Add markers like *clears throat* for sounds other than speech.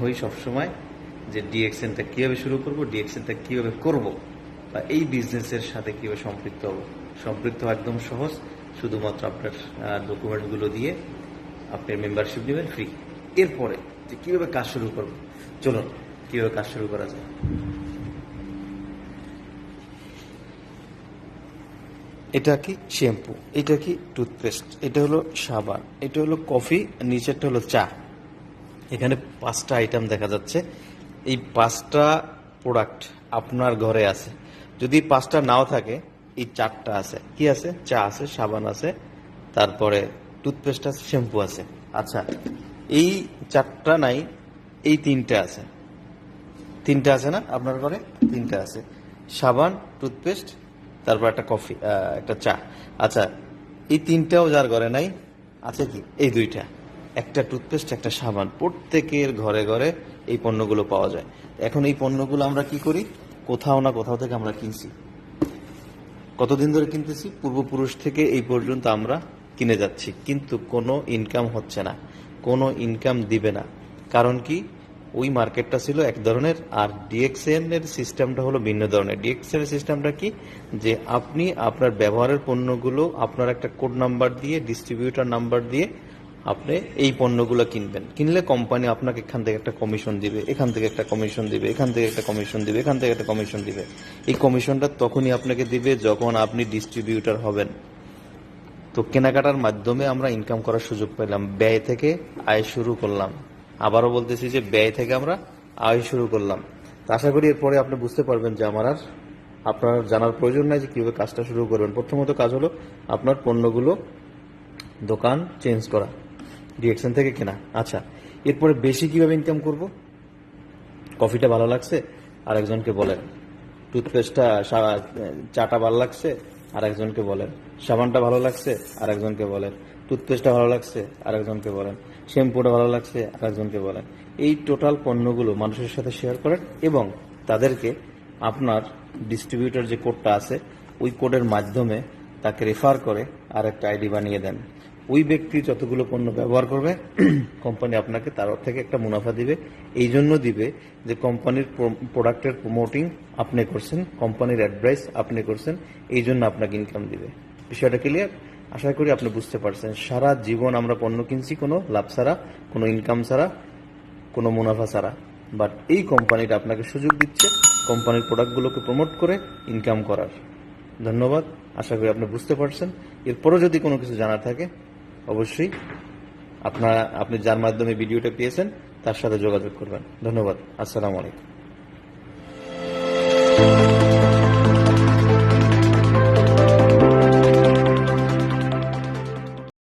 হই সবসময় যে ডিএক্সএনটা কীভাবে শুরু করব ডিএক্সএনটা কীভাবে করব বা এই বিজনেসের সাথে কীভাবে সম্পৃক্ত হব। সম্পৃক্ত একদম সহজ, শুধুমাত্র আপনার ডকুমেন্টগুলো দিয়ে আপনি মেম্বারশিপ নেবেন ফ্রি এরপরে যে কীভাবে কাজ শুরু করব, চলুন কীভাবে কাজ শুরু করা যায়। এটা কি শ্যাম্পু এটা কি টুথপেস্ট এটা হলো সাবান, এটা হলো কফি নিচেরটা হলো চা। এখানে পাঁচটা আইটেম দেখা যাচ্ছে। এই পাঁচটা প্রোডাক্ট আপনার ঘরে আছে। যদি পাঁচটা নাও থাকে, এই চারটা আছে। কি আছে? চা আছে, সাবান আছে, তারপরে টুথপেস্ট আছে শ্যাম্পু আছে। আচ্ছা এই চারটা নাই, এই তিনটা আছে। তিনটা আছে না আপনার ঘরে? তিনটা আছে। সাবান টুথপেস্ট তারপর একটা কফি একটা চা। আচ্ছা এই তিনটাও যার ঘরে নাই, আছে কি? এই দুইটা। একটা টুথপেস্ট, একটা সাবান, প্রত্যেকের ঘরে ঘরে এই পণ্যগুলো পাওয়া যায়। এখন এই পণ্যগুলো আমরা কি করি? কোথাও না কোথাও থেকে আমরা কিনছি। কতদিন ধরে কিনতেছি? পূর্বপুরুষ থেকে এই পর্যন্ত আমরা কিনে যাচ্ছি। কিন্তু কোনো ইনকাম হচ্ছে না। কোনো ইনকাম দিবে না। কারণ কি? ওই মার্কেটটা ছিল এক ধরনের, আর ডিএক্সএন এর সিস্টেমটা হলো ভিন্ন ধরনের। ডিএক্সএন এর সিস্টেমটা কি? যে আপনি আপনার ব্যবহারের পণ্যগুলো আপনার একটা কোড নাম্বার দিয়ে ডিস্ট্রিবিউটার নাম্বার দিয়ে আপনি এই পণ্যগুলো কিনবেন। কিনলে কোম্পানি আপনাকে এখান থেকে একটা কমিশন দিবে, এখান থেকে একটা কমিশন দিবে, এখান থেকে একটা কমিশন দিবে, এখান থেকে একটা কমিশন দিবে। এই কমিশনটা তখনই আপনাকে দিবে যখন আপনি ডিস্ট্রিবিউটার হবেন। তো কেনাকাটার মাধ্যমে আমরা ইনকাম করার সুযোগ পেলাম, ব্যয় থেকে আয় শুরু করলাম। আবারও বলতেছি যে ব্যয় থেকে আমরা আয় শুরু করলাম। আশা করি এরপরে আপনি বুঝতে পারবেন যে আমার আর আপনার জানার প্রয়োজন নাই যে কীভাবে কাজটা শুরু করবেন। প্রথমত কাজ হলো আপনার পণ্যগুলো দোকান চেঞ্জ করা। ডিএকশন থেকে কেনা? আচ্ছা এরপরে বেশি কীভাবে ইনকাম করব? কফিটা ভালো লাগছে? আর একজনকে বলেন টুথপেস্টটা চাটা ভালো লাগছে? আর একজনকে বলেন। সাবানটা ভালো লাগছে? আর একজনকে বলেন। টুথপেস্টটা ভালো লাগছে? আর একজনকে বলেন। শ্যাম্পুটা ভালো লাগছে? আর একজনকে বলেন। এই টোটাল পণ্যগুলো মানুষের সাথে শেয়ার করেন এবং তাদেরকে আপনার ডিস্ট্রিবিউটর যে কোডটা আছে, ওই কোডের মাধ্যমে তাকে রেফার করে আর একটা আইডি বানিয়ে দেন। ওই ব্যক্তি যতগুলো পণ্য ব্যবহার করবে *clears throat* কোম্পানি আপনাকে তার থেকে একটা মুনাফা দিবে। এই জন্য দিবে যে কোম্পানির প্রোডাক্টের প্রমোটিং আপনি করছেন কোম্পানির অ্যাডভাইস আপনি করছেন, এই জন্য আপনাকে ইনকাম দিবে। বিষয়টা ক্লিয়ার আশা করি আপনি বুঝতে পারছেন। সারা জীবন আমরা পণ্য কিনছি, কোনো লাভ ছাড়া, কোনো ইনকাম ছাড়া, কোনো মুনাফা ছাড়া। বাট এই কোম্পানিটা আপনাকে সুযোগ দিচ্ছে কোম্পানির প্রোডাক্টগুলোকে প্রমোট করে ইনকাম করার। ধন্যবাদ। আশা করি আপনি বুঝতে পারছেন। এরপরও যদি কোনো কিছু জানা থাকে অবশ্যই। আপনারা আপনি যার মাধ্যমে ভিডিওটা পেয়েছেন তার সাথে যোগাযোগ করবেন। ধন্যবাদ। আসসালামু আলাইকুম।